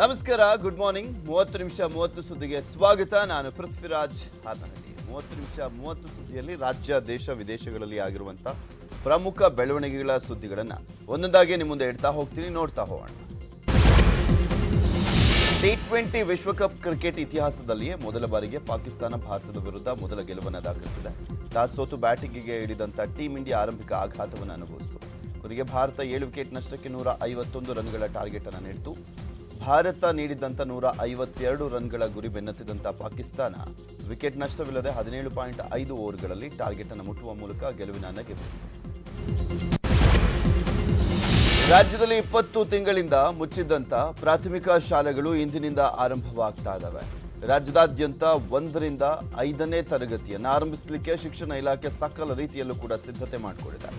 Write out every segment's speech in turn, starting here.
ನಮಸ್ಕಾರ good morning ಮೂವತ್ತು ನಿಮಿಷ ಮೂವತ್ತು ಸುದ್ದಿಗೆ ಸ್ವಾಗತ. ನಾನು ಪೃಥ್ವಿರಾಜ್ ಹಾತನಹಳ್ಳಿ. ಮೂವತ್ತು ನಿಮಿಷ ಮೂವತ್ತು ಸುದ್ದಿಯಲ್ಲಿ ರಾಜ್ಯ, ದೇಶ, ವಿದೇಶಗಳಲ್ಲಿ ಆಗಿರುವಂಥ ಪ್ರಮುಖ ಬೆಳವಣಿಗೆಗಳ ಸುದ್ದಿಗಳನ್ನು ಒಂದೊಂದಾಗಿ ನಿಮ್ಮ ಮುಂದೆ ಇಡ್ತಾ ಹೋಗ್ತೀನಿ. ನೋಡ್ತಾ ಹೋಗೋಣ. ಟಿ ಟ್ವೆಂಟಿ ವಿಶ್ವಕಪ್ ಕ್ರಿಕೆಟ್ ಇತಿಹಾಸದಲ್ಲಿಯೇ ಮೊದಲ ಬಾರಿಗೆ ಪಾಕಿಸ್ತಾನ, ಭಾರತದ ವಿರುದ್ಧ ಮೊದಲ ಗೆಲುವನ್ನು ದಾಖಲಿಸಿದೆ. ಟಾಸ್ ಸೋತು ಬ್ಯಾಟಿಂಗಿಗೆ ಇಳಿದಂಥ ಟೀಂ ಇಂಡಿಯಾ ಆರಂಭಿಕ ಆಘಾತವನ್ನು ಅನುಭವಿಸಿತು. ಕೊನೆಗೆ ಭಾರತ ಏಳು ವಿಕೆಟ್ ನಷ್ಟಕ್ಕೆ ನೂರ ಐವತ್ತೊಂದು ರನ್ಗಳ ಟಾರ್ಗೆಟ್ ಅನ್ನು ನೀಡಿತು. ಭಾರತ ನೀಡಿದ್ದಂಥ ನೂರ ಐವತ್ತೆರಡು ರನ್ಗಳ ಗುರಿ ಬೆನ್ನತ್ತಿದಂಥ ಪಾಕಿಸ್ತಾನ ವಿಕೆಟ್ ನಷ್ಟವಿಲ್ಲದೆ ಹದಿನೇಳು ಪಾಯಿಂಟ್ ಐದು ಓವರ್ಗಳಲ್ಲಿ ಟಾರ್ಗೆಟ್ ಅನ್ನು ಮುಟ್ಟುವ ಮೂಲಕ ಗೆಲುವಿನ ನಗೆದು ರಾಜ್ಯದಲ್ಲಿ ಇಪ್ಪತ್ತು ತಿಂಗಳಿಂದ ಮುಚ್ಚಿದ್ದಂಥ ಪ್ರಾಥಮಿಕ ಶಾಲೆಗಳು ಇಂದಿನಿಂದ ಆರಂಭವಾಗ್ತಾ ಇದ್ದಾವೆ ರಾಜ್ಯದಾದ್ಯಂತ ಒಂದರಿಂದ ಐದನೇ ತರಗತಿಯನ್ನು ಆರಂಭಿಸಲಿಕ್ಕೆ ಶಿಕ್ಷಣ ಇಲಾಖೆ ಸಕಲ ರೀತಿಯಲ್ಲೂ ಕೂಡ ಸಿದ್ಧತೆ ಮಾಡಿಕೊಂಡಿದೆ.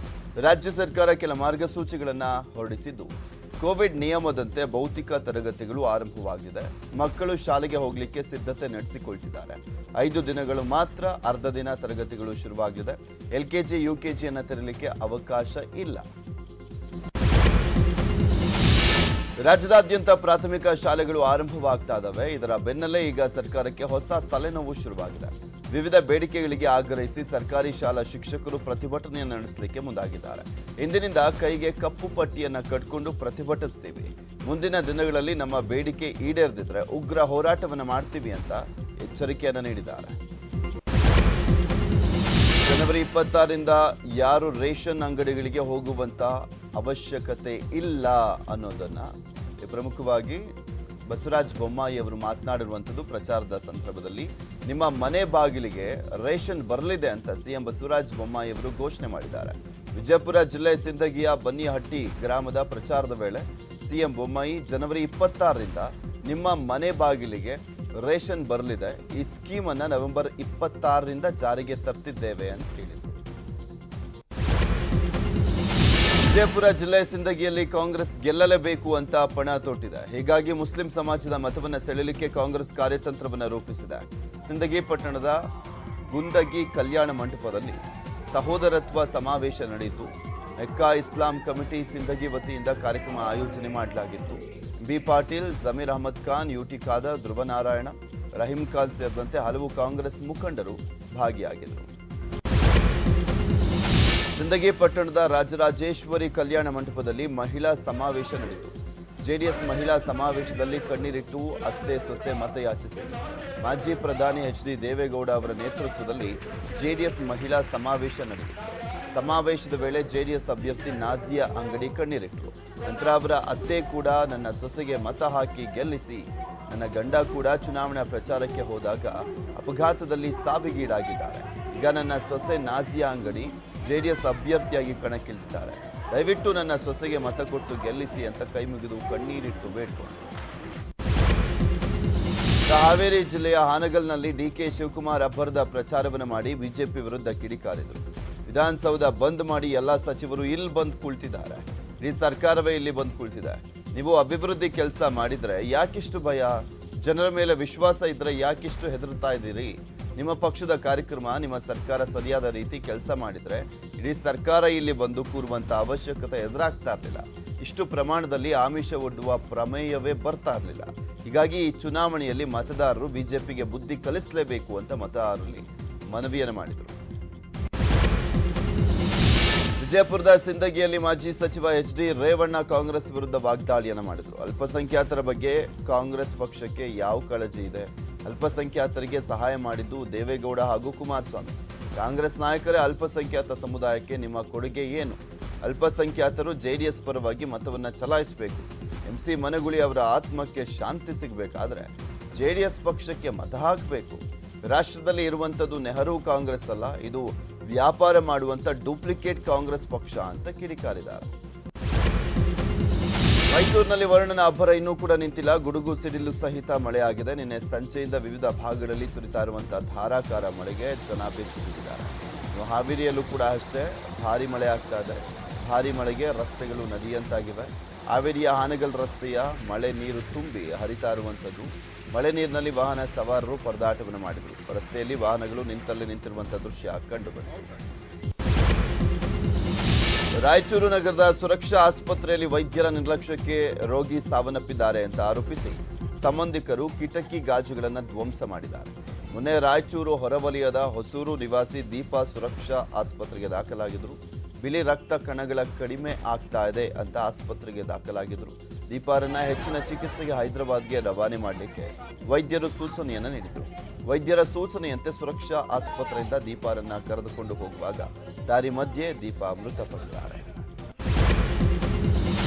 ರಾಜ್ಯ ಸರ್ಕಾರ ಕೆಲ ಮಾರ್ಗಸೂಚಿಗಳನ್ನು ಹೊರಡಿಸಿದ್ದು ಕೋವಿಡ್ ನಿಯಮದಂತೆ ಭೌತಿಕ ತರಗತಿಗಳು ಆರಂಭವಾಗಿದೆ. ಮಕ್ಕಳು ಶಾಲೆಗೆ ಹೋಗಲಿಕ್ಕೆ ಸಿದ್ಧತೆ ನಡೆಸಿಕೊಳ್ತಿದ್ದಾರೆ ಐದು ದಿನಗಳು ಮಾತ್ರ ಅರ್ಧ ದಿನ ತರಗತಿಗಳು ಶುರುವಾಗಿದೆ. ಎಲ್ಕೆಜಿ, ಯುಕೆಜಿಯನ್ನು ತೆರಲಿಕ್ಕೆ ಅವಕಾಶ ಇಲ್ಲ. ರಾಜ್ಯದಾದ್ಯಂತ ಪ್ರಾಥಮಿಕ ಶಾಲೆಗಳು ಆರಂಭವಾಗ್ತಾ ಇದಾವೆ ಇದರ ಬೆನ್ನಲ್ಲೇ ಈಗ ಸರ್ಕಾರಕ್ಕೆ ಹೊಸ ತಲೆನೋವು ಶುರುವಾಗಿದೆ. ವಿವಿಧ ಬೇಡಿಕೆಗಳಿಗೆ ಆಗ್ರಹಿಸಿ ಸರ್ಕಾರಿ ಶಾಲಾ ಶಿಕ್ಷಕರು ಪ್ರತಿಭಟನೆಯನ್ನು ನಡೆಸಲಿಕ್ಕೆ ಮುಂದಾಗಿದ್ದಾರೆ. ಇಂದಿನಿಂದ ಕೈಗೆ ಕಪ್ಪು ಪಟ್ಟಿಯನ್ನ ಕಟ್ಕೊಂಡು ಪ್ರತಿಭಟಿಸ್ತೀವಿ. ಮುಂದಿನ ದಿನಗಳಲ್ಲಿ ನಮ್ಮ ಬೇಡಿಕೆ ಈಡೇರದಿದ್ರೆ ಉಗ್ರ ಹೋರಾಟವನ್ನು ಮಾಡ್ತೀವಿ ಅಂತ ಎಚ್ಚರಿಕೆಯನ್ನು ನೀಡಿದ್ದಾರೆ. ಜನವರಿ ಇಪ್ಪತ್ತಾರರಿಂದ ಯಾರು ರೇಷನ್ ಅಂಗಡಿಗಳಿಗೆ ಹೋಗುವಂತ ಅವಶ್ಯಕತೆ ಇಲ್ಲ ಅನ್ನೋದನ್ನ ಪ್ರಮುಖವಾಗಿ ಬಸವರಾಜ ಬೊಮ್ಮಾಯಿ ಅವರು ಮಾತನಾಡಿರುವಂಥದ್ದು ಪ್ರಚಾರದ ಸಂದರ್ಭದಲ್ಲಿ. ನಿಮ್ಮ ಮನೆ ಬಾಗಿಲಿಗೆ ರೇಷನ್ ಬರಲಿದೆ ಅಂತ ಸಿಎಂ ಬಸವರಾಜ ಬೊಮ್ಮಾಯಿ ಅವರು ಘೋಷಣೆ ಮಾಡಿದ್ದಾರೆ. ವಿಜಯಪುರ ಜಿಲ್ಲೆ ಸಿಂದಗಿಯ ಬನ್ನಿಹಟ್ಟಿ ಗ್ರಾಮದ ಪ್ರಚಾರದ ವೇಳೆ ಸಿಎಂ ಬೊಮ್ಮಾಯಿ ಜನವರಿ ಇಪ್ಪತ್ತಾರರಿಂದ ನಿಮ್ಮ ಮನೆ ಬಾಗಿಲಿಗೆ ರೇಷನ್ ಬರಲಿದೆ. ಈ ಸ್ಕೀಮನ್ನು ನವೆಂಬರ್ ಇಪ್ಪತ್ತಾರರಿಂದ ಜಾರಿಗೆ ತರ್ತಿದ್ದೇವೆ ಅಂತ ಹೇಳಿದರು. ವಿಜಯಪುರ ಜಿಲ್ಲೆ ಸಿಂದಗಿಯಲ್ಲಿ ಕಾಂಗ್ರೆಸ್ ಗೆಲ್ಲಲೇಬೇಕು ಅಂತ ಪಣ ತೊಟ್ಟಿದೆ. ಹೀಗಾಗಿ ಮುಸ್ಲಿಂ ಸಮಾಜದ ಮತವನ್ನು ಸೆಳೆಯಲಿಕ್ಕೆ ಕಾಂಗ್ರೆಸ್ ಕಾರ್ಯತಂತ್ರವನ್ನು ರೂಪಿಸಿದೆ. ಸಿಂದಗಿ ಪಟ್ಟಣದ ಗುಂದಗಿ ಕಲ್ಯಾಣ ಮಂಟಪದಲ್ಲಿ ಸಹೋದರತ್ವ ಸಮಾವೇಶ ನಡೆಯಿತು. ಮೆಕ್ಕಾ ಇಸ್ಲಾಂ ಕಮಿಟಿ ಸಿಂದಗಿ ವತಿಯಿಂದ ಕಾರ್ಯಕ್ರಮ ಆಯೋಜನೆ ಮಾಡಲಾಗಿತ್ತು. ಬಿ ಪಾಟೀಲ್, ಜಮೀರ್ ಅಹಮದ್ ಖಾನ್ ಯುಟಿ ಖಾದರ್, ಧ್ರುವನಾರಾಯಣ, ರಹೀಂ ಖಾನ್ ಸೇರಿದಂತೆ ಹಲವು ಕಾಂಗ್ರೆಸ್ ಮುಖಂಡರು ಭಾಗಿಯಾಗಿದ್ದರು. ಸಿಂದಗಿ ಪಟ್ಟಣದ ರಾಜರಾಜೇಶ್ವರಿ ಕಲ್ಯಾಣ ಮಂಟಪದಲ್ಲಿ ಮಹಿಳಾ ಸಮಾವೇಶ ನಡೆಯಿತು. ಜೆಡಿಎಸ್ ಮಹಿಳಾ ಸಮಾವೇಶದಲ್ಲಿ ಕಣ್ಣೀರಿಟ್ಟು ಅತ್ತೆ, ಸೊಸೆ ಮತಯಾಚಿಸಿದರು. ಮಾಜಿ ಪ್ರಧಾನಿ ಎಚ್ ಡಿ ದೇವೇಗೌಡ ಅವರ ನೇತೃತ್ವದಲ್ಲಿ ಜೆಡಿಎಸ್ ಮಹಿಳಾ ಸಮಾವೇಶ ನಡೆಯಿತು. ಸಮಾವೇಶದ ವೇಳೆ ಜೆಡಿಎಸ್ ಅಭ್ಯರ್ಥಿ ನಾಜಿಯಾ ಅಂಗಡಿ ಕಣ್ಣೀರಿಟ್ಟರು ನಂತರ ಅವರ ಅತ್ತೆ ಕೂಡ ನನ್ನ ಸೊಸೆಗೆ ಮತ ಹಾಕಿ ಗೆಲ್ಲಿಸಿ, ನನ್ನ ಗಂಡ ಕೂಡ ಚುನಾವಣಾ ಪ್ರಚಾರಕ್ಕೆ ಹೋದಾಗ ಅಪಘಾತದಲ್ಲಿ ಸಾವಿಗೀಡಾಗಿದ್ದಾರೆ. ಈಗ ನನ್ನ ಸೊಸೆ ನಾಜಿಯಾ ಅಂಗಡಿ ಜೆ ಡಿ ಎಸ್ ಅಭ್ಯರ್ಥಿಯಾಗಿ ಕಣಕ್ಕಿಳಿದಿದ್ದಾರೆ. ದಯವಿಟ್ಟು ನನ್ನ ಸೊಸೆಗೆ ಮತ ಕೊಟ್ಟು ಗೆಲ್ಲಿಸಿ ಅಂತ ಕೈ ಮುಗಿದು ಕಣ್ಣೀರಿಟ್ಟು ಬೇಡ್ಕೊಂಡು. ಹಾವೇರಿ ಜಿಲ್ಲೆಯ ಹಾನಗಲ್ನಲ್ಲಿ ಡಿಕೆ ಶಿವಕುಮಾರ್ ಅಬ್ಬರದ ಪ್ರಚಾರವನ್ನು ಮಾಡಿ ಬಿಜೆಪಿ ವಿರುದ್ಧ ಕಿಡಿಕಾರಿದರು. ವಿಧಾನಸೌಧ ಬಂದ್ ಮಾಡಿ ಎಲ್ಲ ಸಚಿವರು ಇಲ್ಲಿ ಬಂದು ಕುಳಿತಿದ್ದಾರೆ. ಇಡೀ ಸರ್ಕಾರವೇ ಇಲ್ಲಿ ಬಂದು ಕುಳಿತಿದೆ. ನೀವು ಅಭಿವೃದ್ಧಿ ಕೆಲಸ ಮಾಡಿದ್ರೆ ಯಾಕಿಷ್ಟು ಭಯ? ಜನರ ಮೇಲೆ ವಿಶ್ವಾಸ ಇದ್ರೆ ಯಾಕಿಷ್ಟು ಹೆದರ್ತಾ ಇದ್ದೀರಿ? ನಿಮ್ಮ ಪಕ್ಷದ ಕಾರ್ಯಕ್ರಮ, ನಿಮ್ಮ ಸರ್ಕಾರ ಸರಿಯಾದ ರೀತಿ ಕೆಲಸ ಮಾಡಿದ್ರೆ ಇಡೀ ಸರ್ಕಾರ ಇಲ್ಲಿ ಬಂದು ಕೂರುವಂತ ಅವಶ್ಯಕತೆ ಎದುರಾಗ್ತಾ ಇರಲಿಲ್ಲ. ಇಷ್ಟು ಪ್ರಮಾಣದಲ್ಲಿ ಆಮಿಷ ಒಡ್ಡುವ ಪ್ರಮೇಯವೇ ಬರ್ತಾ ಇರಲಿಲ್ಲ. ಹೀಗಾಗಿ ಈ ಚುನಾವಣೆಯಲ್ಲಿ ಮತದಾರರು ಬಿಜೆಪಿಗೆ ಬುದ್ಧಿ ಕಲಿಸಲೇಬೇಕು ಅಂತ ಮತದಾರರಲ್ಲಿ ಮನವಿಯನ್ನು ಮಾಡಿದರು. ವಿಜಯಪುರದ ಸಿಂದಗಿಯಲ್ಲಿ ಮಾಜಿ ಸಚಿವ ಎಚ್ ಡಿ ರೇವಣ್ಣ ಕಾಂಗ್ರೆಸ್ ವಿರುದ್ಧ ವಾಗ್ದಾಳಿಯನ್ನು ಮಾಡಿದರು. ಅಲ್ಪಸಂಖ್ಯಾತರ ಬಗ್ಗೆ ಕಾಂಗ್ರೆಸ್ ಪಕ್ಷಕ್ಕೆ ಯಾವ ಕಾಳಜಿ ಇದೆ? ಅಲ್ಪಸಂಖ್ಯಾತರಿಗೆ ಸಹಾಯ ಮಾಡಿದ್ದು ದೇವೇಗೌಡ ಹಾಗೂ ಕುಮಾರಸ್ವಾಮಿ. ಕಾಂಗ್ರೆಸ್ ನಾಯಕರೇ ಅಲ್ಪಸಂಖ್ಯಾತ ಸಮುದಾಯಕ್ಕೆ ನಿಮ್ಮ ಕೊಡುಗೆ ಏನು? ಅಲ್ಪಸಂಖ್ಯಾತರು ಜೆಡಿಎಸ್ ಪರವಾಗಿ ಮತವನ್ನು ಚಲಾಯಿಸಬೇಕು. ಎಂ ಸಿ ಮನಗುಳಿ ಅವರ ಆತ್ಮಕ್ಕೆ ಶಾಂತಿ ಸಿಗಬೇಕಾದ್ರೆ ಜೆಡಿಎಸ್ ಪಕ್ಷಕ್ಕೆ ಮತ ಹಾಕಬೇಕು. ರಾಷ್ಟ್ರದಲ್ಲಿ ಇರುವಂಥದ್ದು ನೆಹರು ಕಾಂಗ್ರೆಸ್ ಅಲ್ಲ, ಇದು ವ್ಯಾಪಾರ ಮಾಡುವಂತ ಡೂಪ್ಲಿಕೇಟ್ ಕಾಂಗ್ರೆಸ್ ಪಕ್ಷ ಅಂತ ಕಿಡಿಕಾರಿದ್ದಾರೆ. ಮೈಸೂರಿನಲ್ಲಿ ವರ್ಣನ ಅಬ್ಬರ ಇನ್ನೂ ಕೂಡ ನಿಂತಿಲ್ಲ. ಗುಡುಗು ಸಿಡಿಲು ಸಹಿತ ಮಳೆಯಾಗಿದೆ. ನಿನ್ನೆ ಸಂಜೆಯಿಂದ ವಿವಿಧ ಭಾಗಗಳಲ್ಲಿ ಸುರಿತಾ ಇರುವಂತಹ ಧಾರಾಕಾರ ಮಳೆಗೆ ಜನ ಬೆಚ್ಚಿಬಿಟ್ಟಿದ್ದಾರೆ ಹಾವೇರಿಯಲ್ಲೂ ಕೂಡ ಅಷ್ಟೇ ಭಾರಿ ಮಳೆ ಆಗ್ತಾ ಇದೆ. ಭಾರಿ ಮಳೆಗೆ ರಸ್ತೆಗಳು ನದಿಯಂತಾಗಿವೆ. ಹಾವೇರಿಯ ಹಾನಗಲ್ ರಸ್ತೆಯ ಮಳೆ ನೀರು ತುಂಬಿ ಹರಿತಾ ಇರುವಂಥದ್ದು ಮಳೆ ನೀರಿನಲ್ಲಿ ವಾಹನ ಸವಾರರು ಪರದಾಟವನ್ನು ಮಾಡಿದರು. ರಸ್ತೆಯಲ್ಲಿ ವಾಹನಗಳು ನಿಂತಲ್ಲಿ ನಿಂತಿರುವಂಥ ದೃಶ್ಯ ಕಂಡು ರಾಯಚೂರು ನಗರದ ಸುರಕ್ಷಾ ಆಸ್ಪತ್ರೆಯಲ್ಲಿ ವೈದ್ಯರ ನಿರ್ಲಕ್ಷ್ಯಕ್ಕೆ ರೋಗಿ ಸಾವನ್ನಪ್ಪಿದ್ದಾರೆ ಅಂತ ಆರೋಪಿಸಿ ಸಂಬಂಧಿಕರು ಕಿಟಕಿ ಗಾಜುಗಳನ್ನು ಧ್ವಂಸ ಮಾಡಿದ್ದಾರೆ. ಮೊನ್ನೆ ರಾಯಚೂರು ಹೊರವಲಯದ ಹೊಸೂರು ನಿವಾಸಿ ದೀಪಾ ಸುರಕ್ಷಾ ಆಸ್ಪತ್ರೆಗೆ ದಾಖಲಾಗಿದ್ದರು ಬಿಳಿ ರಕ್ತ ಕಣಗಳ ಕಡಿಮೆ ಆಗ್ತಾ ಇದೆ ಅಂತ ಆಸ್ಪತ್ರೆಗೆ ದಾಖಲಾಗಿದ್ದರು ದೀಪಾರನ್ನ ಹೆಚ್ಚಿನ ಚಿಕಿತ್ಸೆಗೆ ಹೈದರಾಬಾದ್ಗೆ ರವಾನೆ ಮಾಡಲಿಕ್ಕೆ ವೈದ್ಯರು ಸೂಚನೆಯನ್ನು ನೀಡಿದರು. ವೈದ್ಯರ ಸೂಚನೆಯಂತೆ ಸುರಕ್ಷಾ ಆಸ್ಪತ್ರೆಯಿಂದ ದೀಪಾರನ್ನ ಕರೆದುಕೊಂಡು ಹೋಗುವಾಗ ದಾರಿ ಮಧ್ಯೆ ದೀಪಾ ಮೃತಪಟ್ಟಿದ್ದಾರೆ.